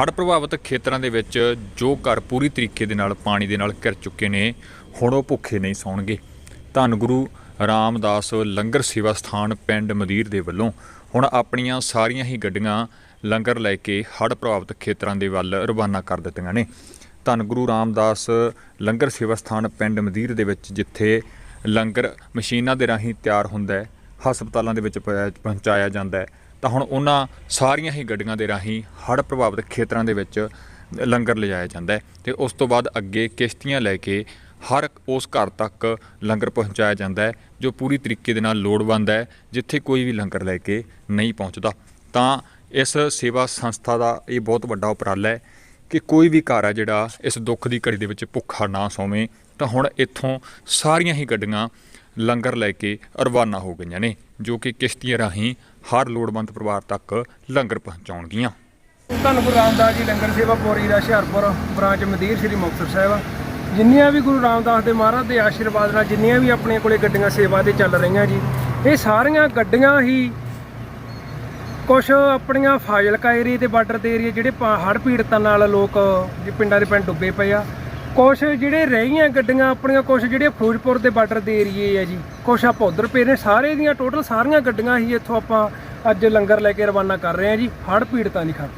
ਹੜ੍ਹ ਪ੍ਰਭਾਵਿਤ ਖੇਤਰਾਂ ਦੇ ਵਿੱਚ ਜੋ ਘਰ ਪੂਰੀ ਤਰੀਕੇ ਦੇ ਨਾਲ ਪਾਣੀ ਦੇ ਨਾਲ ਘਿਰ ਚੁੱਕੇ ਨੇ, ਹੁਣ ਉਹ ਭੁੱਖੇ ਨਹੀਂ ਸੌਣਗੇ। ਧੰਨ ਗੁਰੂ ਰਾਮਦਾਸ ਲੰਗਰ ਸੇਵਾ ਸਥਾਨ ਪਿੰਡ ਮਦੀਰ ਦੇ ਵੱਲੋਂ ਹੁਣ ਆਪਣੀਆਂ ਸਾਰੀਆਂ ਹੀ ਗੱਡੀਆਂ ਲੰਗਰ ਲੈ ਕੇ ਹੜ੍ਹ ਪ੍ਰਭਾਵਿਤ ਖੇਤਰਾਂ ਦੇ ਵੱਲ ਰਵਾਨਾ ਕਰ ਦਿੱਤੀਆਂ ਨੇ। ਧੰਨ ਗੁਰੂ ਰਾਮਦਾਸ ਲੰਗਰ ਸੇਵਾ ਸਥਾਨ ਪਿੰਡ ਮਦੀਰ ਦੇ ਵਿੱਚ ਜਿੱਥੇ ਲੰਗਰ ਮਸ਼ੀਨਾਂ ਦੇ ਰਾਹੀਂ ਤਿਆਰ ਹੁੰਦਾ ਹੈ ਹਸਪਤਾਲਾਂ ਦੇ ਵਿੱਚ ਪ- ਪਹੁੰਚਾਇਆ ਜਾਂਦਾ ਹੈ। ਤਾਂ ਹੁਣ ਉਹਨਾਂ ਸਾਰੀਆਂ ਹੀ ਗੱਡੀਆਂ ਦੇ ਰਾਹੀਂ ਹੜ੍ਹ ਪ੍ਰਭਾਵਿਤ ਖੇਤਰਾਂ ਦੇ ਵਿੱਚ ਲੰਗਰ ਲਿਜਾਇਆ ਜਾਂਦਾ ਹੈ ਤੇ ਉਸ ਤੋਂ ਬਾਅਦ ਅੱਗੇ ਕਿਸ਼ਤੀਆਂ ਲੈ ਕੇ ਹਰ ਉਸ ਘਰ ਤੱਕ ਲੰਗਰ ਪਹੁੰਚਾਇਆ ਜਾਂਦਾ ਹੈ, ਜੋ ਪੂਰੀ ਤਰੀਕੇ ਦੇ ਨਾਲ ਲੋੜਵੰਦ ਹੈ, ਜਿੱਥੇ ਕੋਈ ਵੀ ਲੰਗਰ ਲੈ ਕੇ ਨਹੀਂ ਪਹੁੰਚਦਾ। ਤਾਂ ਇਸ ਸੇਵਾ ਸੰਸਥਾ ਦਾ ਇਹ ਬਹੁਤ ਵੱਡਾ ਉਪਰਾਲਾ ਹੈ ਕਿ ਕੋਈ ਵੀ ਘਰ ਹੈ ਜਿਹੜਾ ਇਸ ਦੁੱਖ ਦੀ ਘੜੀ ਦੇ ਵਿੱਚ ਭੁੱਖਾ ਨਾ ਸੌਵੇਂ, ਤਾਂ ਹੁਣ ਇੱਥੋਂ ਸਾਰੀਆਂ ਹੀ ਗੱਡੀਆਂ ਲੰਗਰ ਲੈ ਕੇ ਰਵਾਨਾ ਹੋ ਗਈਆਂ ਨੇ, ਜੋ ਕਿ ਕਿਸ਼ਤੀਆਂ ਰਾਹੀਂ ਹਰ ਲੋੜਵੰਦ ਪਰਿਵਾਰ ਤੱਕ ਲੰਗਰ ਪਹੁੰਚਾਉਣਗੀਆਂ। ਧੰਨ ਗੁਰੂ ਰਾਮਦਾਸ ਜੀ ਲੰਗਰ ਸੇਵਾ ਪੌਰੀ ਦਾ ਹੁਸ਼ਿਆਰਪੁਰ ਬ੍ਰਾਂਚ ਮਦੀਰ ਸ੍ਰੀ ਮੁਕਤਸਰ ਸਾਹਿਬ ਜਿੰਨੀਆਂ ਵੀ ਗੁਰੂ ਰਾਮਦਾਸ ਦੇ ਮਹਾਰਾਜ ਦੇ ਆਸ਼ੀਰਵਾਦ ਨਾਲ ਜਿੰਨੀਆਂ ਵੀ ਆਪਣੇ ਕੋਲੇ ਗੱਡੀਆਂ ਸੇਵਾ ਤੇ ਚੱਲ ਰਹੀਆਂ ਜੀ, ਇਹ ਸਾਰੀਆਂ ਗੱਡੀਆਂ ਹੀ ਕੁਝ ਆਪਣੀਆਂ ਫਾਜ਼ਿਲਕਾ ਏਰੀਏ ਤੇ ਬਾਰਡਰ ਦੇ ਏਰੀਏ ਜਿਹੜੇ ਹੜ੍ਹ ਪੀੜਤਾਂ ਨਾਲ ਲੋਕ ਪਿੰਡਾਂ ਦੇ ਪਿੰਡ ਡੁੱਬੇ ਪਏ ਆ। ਕੁਛ ਜਿਹੜੇ ਰਹਿ ਗਈਆਂ ਗੱਡੀਆਂ, ਆਪਣੀਆਂ ਕੁਛ ਜਿਹੜੇ ਫਿਰੋਜ਼ਪੁਰ ਦੇ ਬਾਰਡਰ ਦੇ ਏਰੀਏ ਆ ਜੀ। ਕੁਛ ਆਪਾਂ ਉਧਰ ਪਏ ਨੇ, ਸਾਰੇ ਦੀਆਂ ਟੋਟਲ ਸਾਰੀਆਂ ਗੱਡੀਆਂ ਹੀ ਇੱਥੋਂ ਆਪਾਂ ਅੱਜ ਲੰਗਰ ਲੈ ਕੇ ਰਵਾਨਾ ਕਰ ਰਹੇ ਆ ਜੀ। ਹੜ੍ਹ ਪੀੜਤਾਂ ਦੀ ਖਾਤਰ।